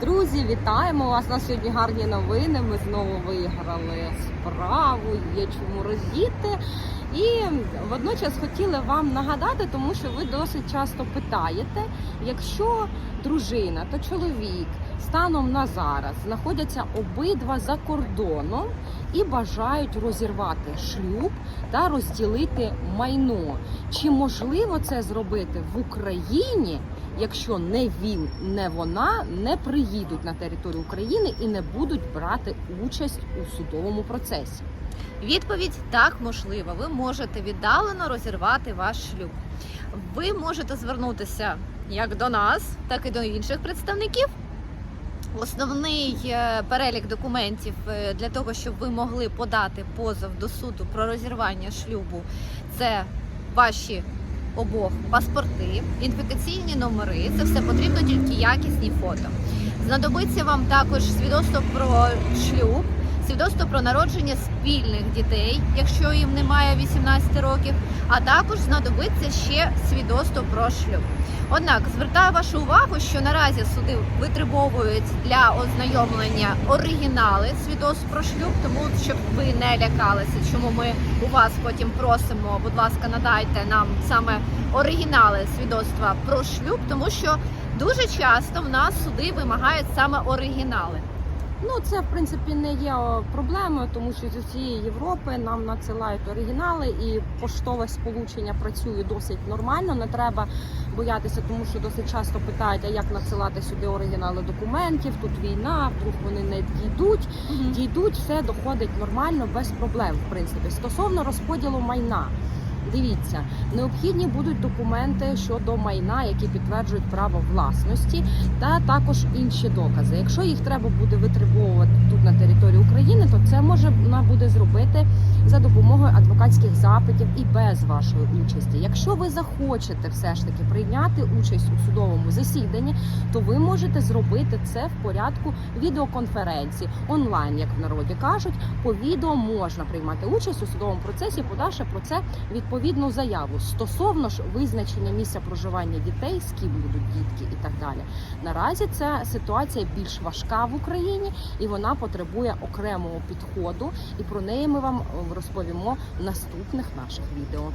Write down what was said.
Друзі, вітаємо вас! У нас сьогодні гарні новини. Ми знову виграли справу, є чому роздіти. І водночас хотіли вам нагадати, тому що ви досить часто питаєте, якщо дружина та чоловік станом на зараз знаходяться обидва за кордоном і бажають розірвати шлюб та розділити майно. Чи можливо це зробити в Україні, якщо не він, не вона не приїдуть на територію України і не будуть брати участь у судовому процесі? Відповідь так можливо. Ви можете віддалено розірвати ваш шлюб. Ви можете звернутися як до нас, так і до інших представників. Основний е, перелік документів е, для того, щоб ви могли подати позов до суду про розірвання шлюбу, це ваші обох паспорти, ідентифікаційні номери. Це все потрібно тільки якісні фото. Знадобиться вам також свідоцтво про шлюб, свідоцтво про народження спільних дітей, якщо їм немає 18 років, а також знадобиться ще свідоцтво про шлюб. Однак звертаю вашу увагу, що наразі суди витребовують для ознайомлення оригінали свідоцтв про шлюб, тому щоб ви не лякалися, чому ми у вас потім просимо, будь ласка, надайте нам саме оригінали свідоцтва про шлюб, тому що дуже часто в нас суди вимагають саме оригінали. Ну це в принципі не є проблемою, тому що з усієї Європи нам надсилають оригінали, і поштове сполучення працює досить нормально. Не треба боятися, тому що досить часто питають, а як надсилати сюди оригінали документів. Тут війна, вдруг вони не дійдуть. Дійдуть, все доходить нормально, без проблем. В принципі, стосовно розподілу майна. Дивіться, необхідні будуть документи щодо майна, які підтверджують право власності, та також інші докази. Якщо їх треба буде витребовувати тут на території України, то це можна буде зробити за допомогою адвокатських запитів і без вашої участі. Якщо ви захочете все ж таки прийняти участь у судовому засіданні, то ви можете зробити це в порядку відеоконференції онлайн, як в народі кажуть. По відео можна приймати участь у судовому процесі, подавши про це відповідну заяву стосовно ж визначення місця проживання дітей, з ким будуть дітки і так далі. Наразі ця ситуація більш важка в Україні і вона потребує окремого підходу. І про неї ми вам розповімо в наступних наших відео.